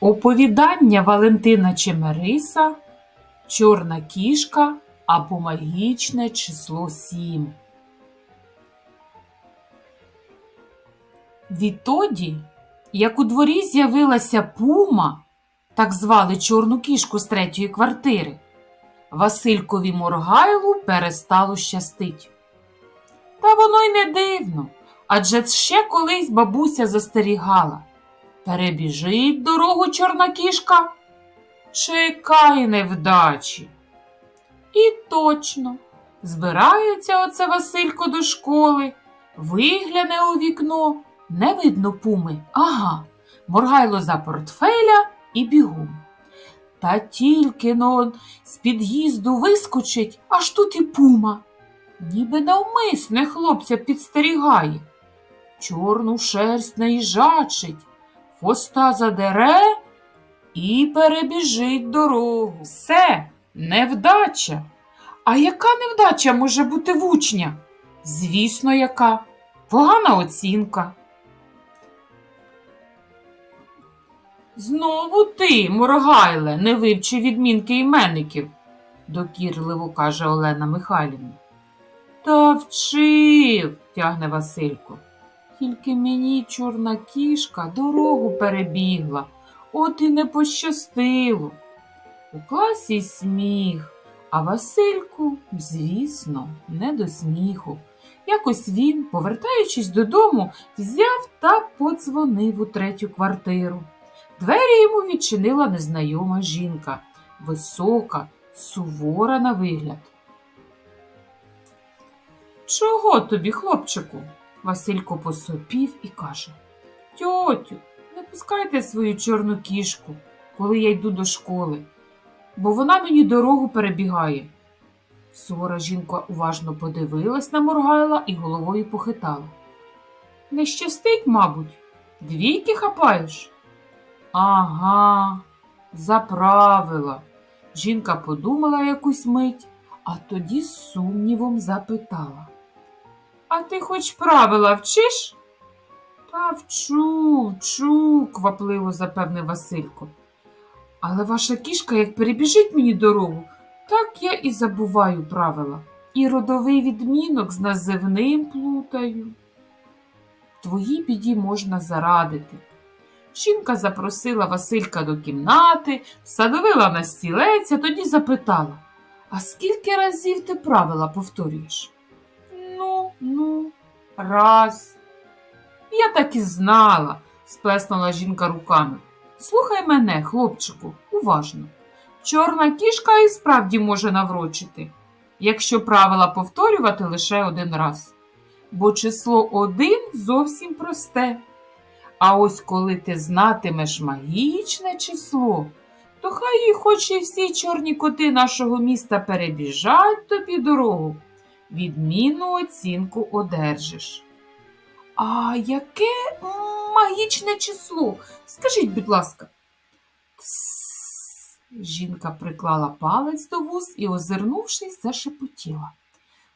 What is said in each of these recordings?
Оповідання Валентина Чемериса Чорна кішка або магічне число 7. Відтоді, як у дворі з'явилася пума, так звали чорну кішку з третьої квартири, Василькові Моргайлу перестало щастить. Та воно й не дивно, адже ще колись бабуся застерігала. Перебіжить дорогу чорна кішка, чекай невдачі. І точно, збирається оце Василько до школи, вигляне у вікно, не видно пуми. Ага, моргайло за портфеля і бігом. Та тільки но з під'їзду вискочить, аж тут і пума. Ніби навмисне хлопця підстерігає. Чорну шерсть наїжачить, хвоста задере і перебіжить дорогу. Все, невдача. А яка невдача може бути в учня? Звісно, яка погана оцінка. Знову ти, Моргайле, не вивчив відмінки іменників, докірливо каже Олена Михайлівна. Та вчив, тягне Василько. Тільки мені чорна кішка дорогу перебігла, от і не пощастило. У класі сміх, а Васильку, звісно, не до сміху. Якось він, повертаючись додому, взяв та подзвонив у третю квартиру. Двері йому відчинила незнайома жінка, висока, сувора на вигляд. Чого тобі, хлопчику? Василько посопів і каже Тьотю, не пускайте свою чорну кішку, коли я йду до школи, бо вона мені дорогу перебігає. Сувора жінка уважно подивилась на Моргайла і головою похитала. Не щастить, мабуть, двійки хапаєш? Ага, заправила. Жінка подумала якусь мить, а тоді з сумнівом запитала. А ти хоч правила вчиш? Та вчу, вчу, квапливо запевнив Василько. Але ваша кішка, як перебіжить мені дорогу, так я і забуваю правила. І родовий відмінок з називним плутаю. Твоїй біді можна зарадити. Жінка запросила Василька до кімнати, садовила на стілець, а тоді запитала, а скільки разів ти правила повторюєш? Ну, раз. Я так і знала, сплеснула жінка руками. Слухай мене, хлопчику, уважно. Чорна кішка і справді може наврочити, якщо правила повторювати лише один раз. Бо число один зовсім просте. А ось коли ти знатимеш магічне число, то хай хоч і всі чорні коти нашого міста перебіжать тобі дорогу, відмінну оцінку одержиш. А яке магічне число? Скажіть, будь ласка. Жінка приклала палець до вуз і, озирнувшись, зашепотіла.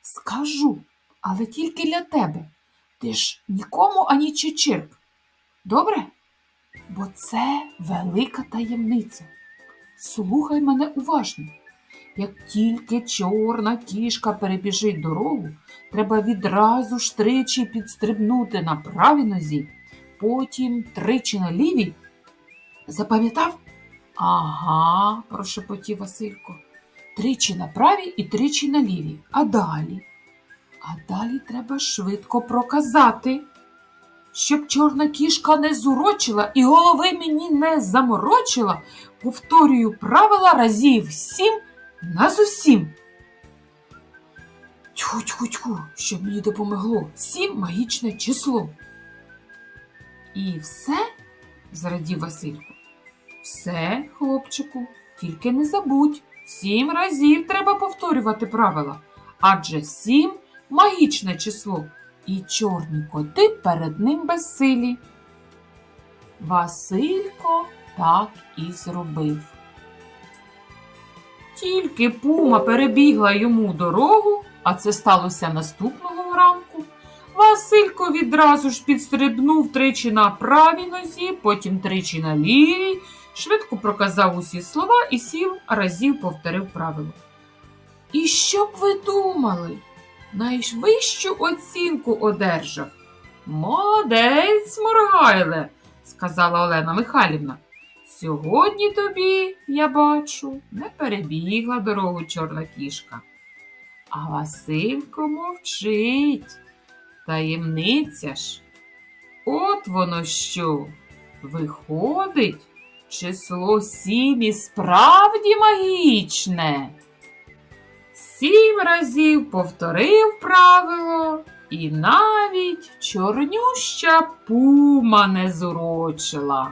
Скажу, але тільки для тебе. Ти ж нікому ані чечирк. Добре? Бо це велика таємниця. Слухай мене уважно. Як тільки чорна кішка перебіжить дорогу, треба відразу ж тричі підстрибнути на правій нозі, потім тричі на лівій. Запам'ятав? Ага, прошепотів Василько. Тричі на правій і тричі на лівій. А далі? А далі треба швидко проказати, щоб чорна кішка не зурочила і голови мені не заморочила, повторюю правила разів сім нас усім. Тьху, тьху, тьху, щоб мені допомогло. Сім магічне число. І все, зрадів Василько. Все, хлопчику, тільки не забудь. Сім разів треба повторювати правила. Адже сім магічне число, і чорні коти перед ним безсилі. Василько так і зробив. Тільки пума перебігла йому дорогу, а це сталося наступного ранку, Василько відразу ж підстрибнув тричі на правій нозі, потім тричі на лівій, швидко проказав усі слова і сім разів повторив правило. І що б ви думали? Найвищу оцінку одержав. Молодець, Моргайле, сказала Олена Михайлівна. Сьогодні тобі, я бачу, не перебігла дорогу чорна кішка. А Василько мовчить. Таємниця ж. От воно що. Виходить, число сім і справді магічне. Сім разів повторив правило, і навіть чорнюща пума не зурочила.